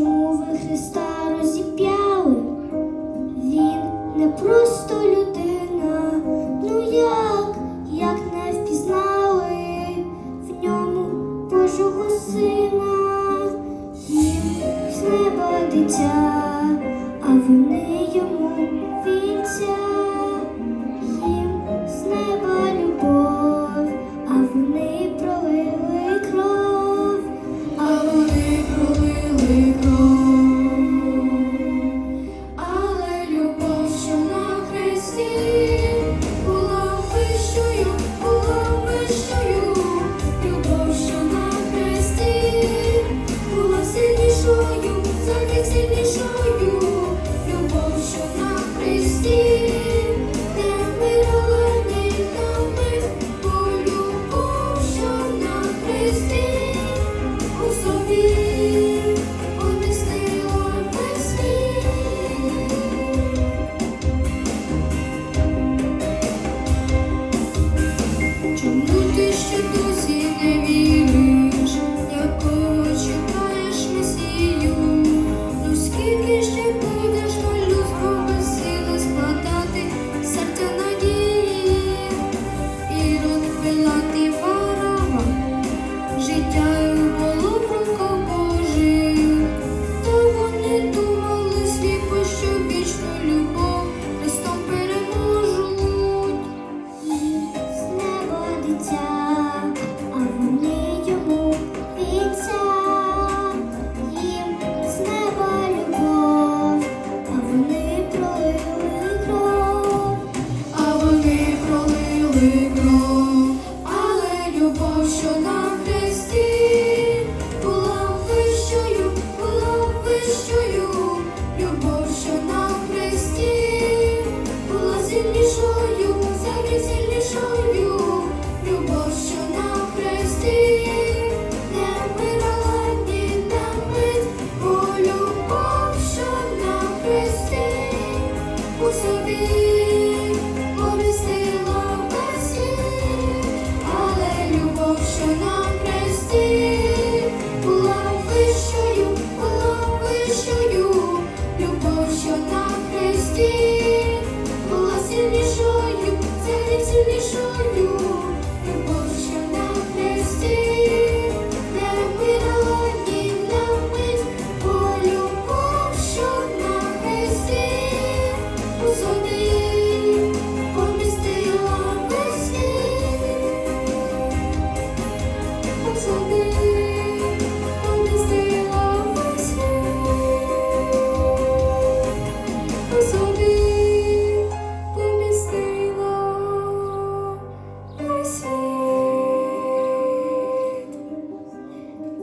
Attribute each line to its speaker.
Speaker 1: чому ви Христа розіп'яли? Він не просто людина, ну як, як не впізнали в ньому Божого сина, їм з неба дитя, а вони йому вінця. ti.